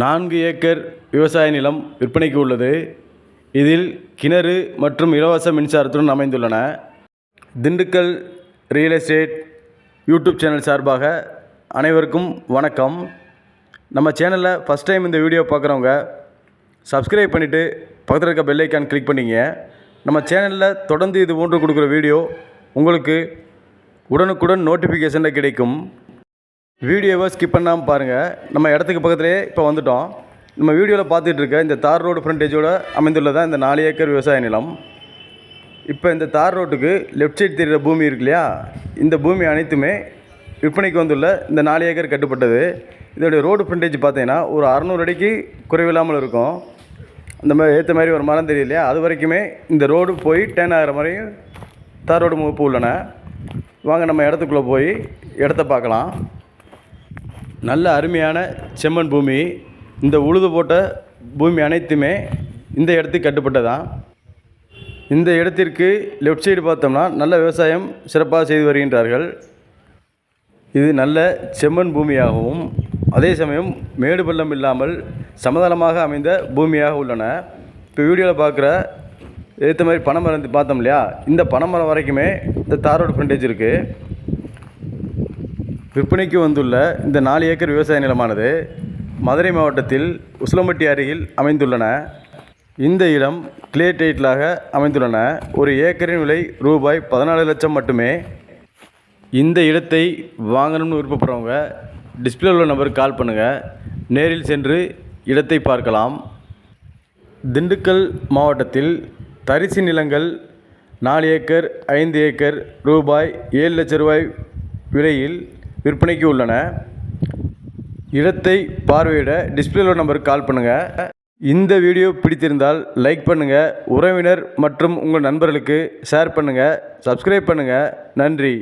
நான்கு ஏக்கர் விவசாய நிலம் விற்பனைக்கு உள்ளது. இதில் கிணறு மற்றும் இலவச மின்சாரத்துடன் அமைந்துள்ளன. Dindigul real estate YouTube channel சார்பாக அனைவருக்கும் வணக்கம். நம்ம சேனலில் ஃபஸ்ட் டைம் இந்த வீடியோ பார்க்குறவங்க சப்ஸ்கிரைப் பண்ணிவிட்டு பக்கத்தில் இருக்க பெல்லைக்கான் கிளிக் பண்ணிங்க. நம்ம சேனலில் தொடர்ந்து இது போன்று கொடுக்குற வீடியோ உங்களுக்கு உடனுக்குடன் நோட்டிஃபிகேஷனில் கிடைக்கும். வீடியோவை ஸ்கிப் பண்ணாமல் பாருங்கள் நம்ம இடத்துக்கு பக்கத்துலேயே இப்போ வந்துட்டோம். நம்ம வீடியோவில் பார்த்துட்டு இருக்க இந்த தார் ரோடு ஃப்ரண்டேஜோடு அமைந்துள்ளதான் இந்த நாலு ஏக்கர் விவசாய நிலம்? இப்போ இந்த தார் ரோட்டுக்கு லெஃப்ட் சைடு தெரிகிற பூமி இருக்கு இல்லையா? இந்த பூமி அனைத்துமே விற்பனைக்கு வந்துள்ள இந்த நாலு ஏக்கர் கட்டுப்பட்டது. இதோடைய ரோடு ஃப்ரண்டேஜ் பார்த்தீங்கன்னா ஒரு அறநூறு அடிக்கு குறைவில்லாமல் இருக்கும். அந்த மாதிரி ஏற்ற மாதிரி ஒரு மரம் தெரியலையா? அது வரைக்குமே இந்த ரோடு போய் டேன் ஆகிற மாதிரியும் தார் ரோடு முகப்பு உள்ளன. வாங்க நம்ம இடத்துக்குள்ளே போய் இடத்த பார்க்கலாம். நல்ல அருமையான செம்மண் பூமி. இந்த உழுது போட்ட பூமி அனைத்துமே இந்த இடத்துக்கு கட்டுப்பட்டதான் இந்த இடத்திற்கு லெஃப்ட் சைடு பார்த்தோம்னா நல்ல விவசாயம் சிறப்பாக செய்து வருகின்றார்கள். இது நல்ல செம்மண் பூமியாகவும் அதே சமயம் மேடு பள்ளம் இல்லாமல் சமதளமாக அமைந்த பூமியாக உள்ளன. இப்போ வீடியோவில் பார்க்குற ஏற்ற மாதிரி பனைமரம் பார்த்தோம் இல்லையா? இந்த பனைமரம் வரைக்குமே இந்த தாரோடு ஃப்ரண்டேஜ் இருக்குது விற்பனைக்கு வந்துள்ள இந்த நாலு ஏக்கர் விவசாய நிலமானது மதுரை மாவட்டத்தில் உசிலம்பட்டி அருகில் அமைந்துள்ளன. இந்த இடம் கிளே டைட்டிலாக அமைந்துள்ளன. ஒரு ஏக்கரின் விலை ரூபாய் பதினாலு லட்சம் மட்டுமே. இந்த இடத்தை வாங்கணும்னு விருப்பப்படுறவங்க டிஸ்பிளே உள்ள நம்பருக்கு கால் பண்ணுங்கள் நேரில் சென்று இடத்தை பார்க்கலாம். திண்டுக்கல் மாவட்டத்தில் தரிசு நிலங்கள் நாலு ஏக்கர் ஐந்து ஏக்கர் ரூபாய் ஏழு லட்ச ரூபாய் விலையில் விற்பனைக்கு உள்ளன. இடத்தை பார்வையிட டிஸ்பிளே நம்பருக்கு கால் பண்ணுங்கள் இந்த வீடியோ பிடித்திருந்தால் லைக் பண்ணுங்கள் உறவினர் மற்றும் உங்கள் நண்பர்களுக்கு ஷேர் பண்ணுங்கள் சப்ஸ்கிரைப் பண்ணுங்கள் நன்றி.